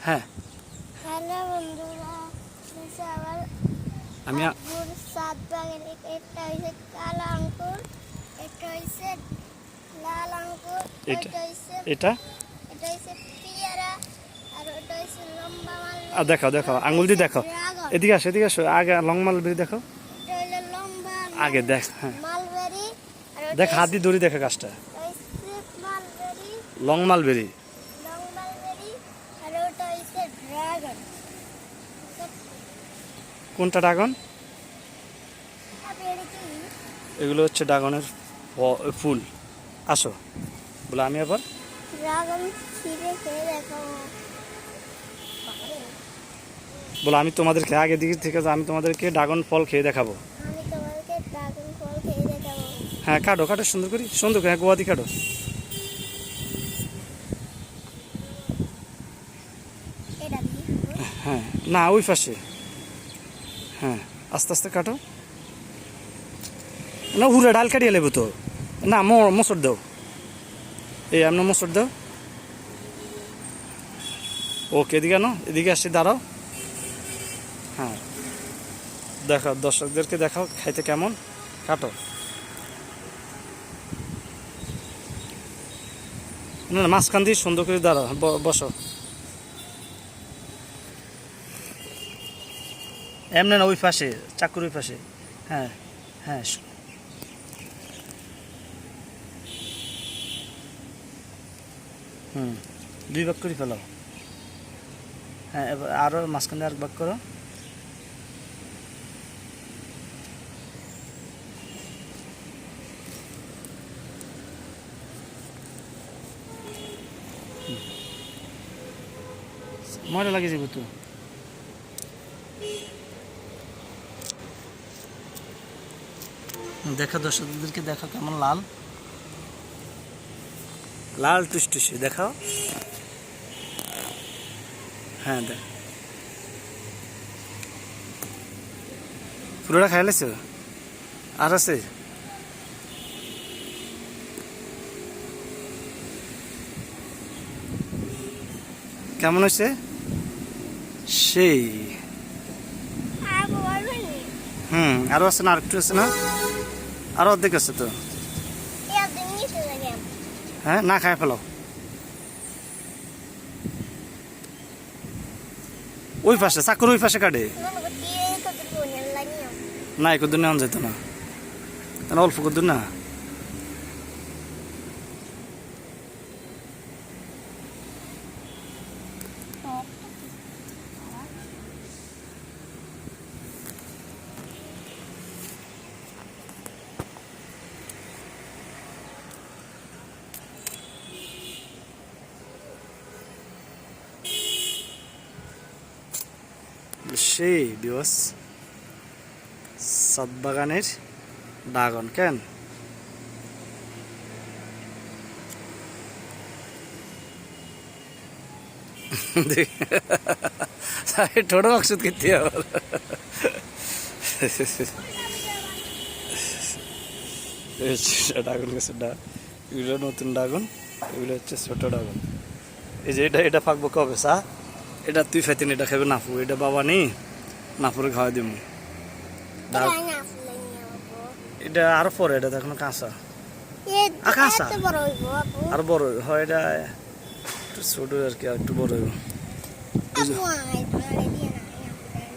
হ্যাঁ। হ্যালো বন্ধুরা আমি আঙ্গুর সাত বাগানে একটা কালো আঙ্গুর একটা লাল আঙ্গুর এটা- এটা এটা? এটা হয়েছে পেয়ারা আর ওটা লম্বা মাল আর দেখাও দেখাও আঙুল দিয়ে দেখো এদিকে আসো এদিকে আসো আগে লং মাল মালবেরি দেখো এটা হলো লম্বা আগে দেখ হ্যাঁ। মালবেরি দেখ হাত দিয়ে দড়ি দেখো গাছটা লং মালবেরি লং মালবেরি আর ওটা হয়েছে ড্রাগন কোনটা ড্রাগন এগুলো হচ্ছে ড্রাগনের ফুল। আসো বলে আমি আবার। বলে আমি তোমাদেরকে আগে দিকে থেকে যে আমি তোমাদেরকে ড্রাগন ফল খেয়ে দেখাবো। আমি তোমাদেরকে ড্রাগন ফল খেয়ে দেখাবো। হ্যাঁ কাটো কাটো সুন্দর করি সুন্দর করে হ্যাঁ গোয়াদি কাটো এটা দিয়ে হ্যাঁ না, ওই পাশে। হ্যাঁ আস্তে আস্তে কাটো। না, উড়ে, ডাল কাটিয়ে লেবো তো। না, মো মসুর দাও। এই আপনার মসুর দাও। ওকে, এদিকে আনো, এদিকে আসছি দাঁড়াও। হ্যাঁ দেখাও, দর্শকদেরকে দেখাও, খাইতে কেমন? কাটো। না মাঝখান দিয়ে সুন্দর করে দাঁড়াও বসো। এমনি না ওই পাশে, চাকুর ওই পাশে। হ্যাঁ হ্যাঁ। হুম, দুই ভাগ করে ফেলাও। হ্যাঁ এবার আরও মাঝখানে আর ভাগ করো। মজা লাগে যাব তো। দেখা দর্শকদেরকে দেখা কেমন লাল? লাল টুসটুসি দেখাও। হ্যাঁ দেখ। পুরোটা খাই লাইছো আর আছে? কেমন হয়েছে? সেই। আর হুম আরও আছে না আরেকটু আছে না? আরও অর্ধেক আছে তো। হ্যাঁ না খাই ফেলো। ওই পাশে, চাকর ওই পাশে কাটে। না এক দিন যেত না। অল্প কদ্দুর না। সেই বিবস সাতবাগানের ড্রাগন কেন? ঠোঁট মাকসুদ করতে হবে। ড্রাগন গাছের ডা নতুন ড্রাগন এগুলো হচ্ছে ছোট ড্রাগন এই যে এটা এটা ফাঁকবো কবে, সা? এটা তুই ফেতেন এটা খাবে নাফু এটা বাবা নেই। নাফুরে খাওয়া দিব তাই না ফুলে নিয়ে যাব এটা আর পরে এটা দেখুন এখনও কাঁচা। হইব আর বড় হয় এটা একটু ছোট আর কি আর একটু বড় হইব।